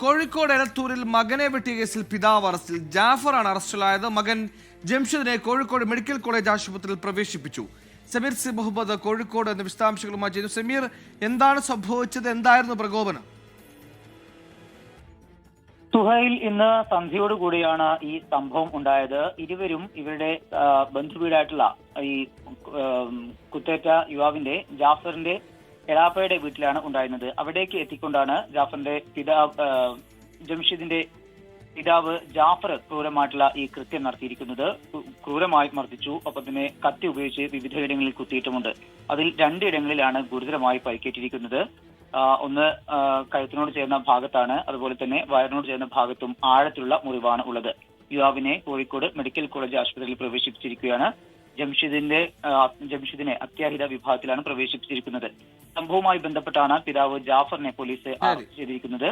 കോഴിക്കോട് എലത്തൂരിൽ മകനെ വെട്ടിയ കേസിൽ പിതാവ് അറസ്റ്റിൽ. ജാഫറാണ് അറസ്റ്റിലായത്. മകൻ ജംഷിദിനെ കോഴിക്കോട് മെഡിക്കൽ കോളേജ് ആശുപത്രിയിൽ പ്രവേശിപ്പിച്ചു. സമീർ സി മുഹമ്മദ് കോഴിക്കോട് എന്ന വിശദാംശങ്ങളുമായി ചെയ്യുന്നു. സമീർ എന്താണ് സംഭവിച്ചത്? എന്തായിരുന്നു പ്രകോപനം? സുഹൈൽ ഇന്ന് സന്ധ്യയോടുകൂടിയാണ് ഈ സംഭവം ഉണ്ടായത്. ഇരുവരും ഇവരുടെ ബന്ധുവീടായിട്ടുള്ള ഈ കുത്തേറ്റ യുവാവിന്റെ ജാഫറിന്റെ എളാപ്പയുടെ വീട്ടിലാണ് ഉണ്ടായിരുന്നത്. അവിടേക്ക് എത്തിക്കൊണ്ടാണ് ജാഫറിന്റെ പിതാവ് ജംഷീദിന്റെ പിതാവ് ജാഫർ ക്രൂരമായിട്ടുള്ള ഈ കൃത്യം നടത്തിയിരിക്കുന്നത്. ക്രൂരമായി മർദ്ദിച്ചു. ഒപ്പം തന്നെ കത്തി ഉപയോഗിച്ച് വിവിധയിടങ്ങളിൽ കുത്തിയിട്ടുമുണ്ട്. അതിൽ രണ്ടിടങ്ങളിലാണ് ഗുരുതരമായി പരിക്കേറ്റിരിക്കുന്നത്. ഒന്ന് കഴുത്തിനോട് ചേർന്ന ഭാഗത്താണ്. അതുപോലെ തന്നെ വയറിനോട് ചേർന്ന ഭാഗത്തും ആഴത്തിലുള്ള മുറിവാണ് ഉള്ളത്. യുവാവിനെ കോഴിക്കോട് മെഡിക്കൽ കോളേജ് ആശുപത്രിയിൽ പ്രവേശിപ്പിച്ചിരിക്കുകയാണ്. ജംഷിദിന്റെ ജംഷിദിനെ അത്യാഹിത വിഭാഗത്തിലാണ് പ്രവേശിപ്പിച്ചിരിക്കുന്നത്. സംഭവവുമായി ബന്ധപ്പെട്ടാണ് പിതാവ് ജാഫറിനെ പോലീസ് അറസ്റ്റ് ചെയ്തിരിക്കുന്നത്.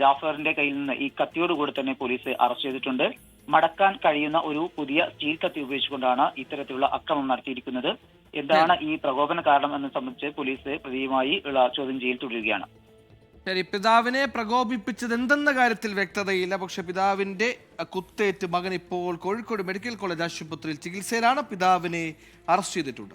ജാഫറിന്റെ കയ്യിൽ നിന്ന് ഈ കത്തിയോടുകൂടി തന്നെ പോലീസ് അറസ്റ്റ് ചെയ്തിട്ടുണ്ട്. മടക്കാൻ കഴിയുന്ന ഒരു പുതിയ സ്റ്റീൽ കത്തി ഉപയോഗിച്ചുകൊണ്ടാണ് ഇത്തരത്തിലുള്ള അക്രമം നടത്തിയിരിക്കുന്നത്. എന്താണ് ഈ പ്രകോപന കാരണം എന്ന് സംബന്ധിച്ച് പോലീസ് പ്രതിയുമായി ഉള്ള ചോദ്യം ചെയ്യൽ തുടരുകയാണ്. ശരി പിതാവിനെ പ്രകോപിപ്പിച്ചത് എന്തെന്ന കാര്യത്തിൽ വ്യക്തതയില്ല. പക്ഷെ പിതാവിന്റെ കുത്തേറ്റ് മകൻ ഇപ്പോൾ കോഴിക്കോട് മെഡിക്കൽ കോളേജ് ആശുപത്രിയിൽ ചികിത്സയിലാണ്. പിതാവിനെ അറസ്റ്റ് ചെയ്തിട്ടുണ്ട്.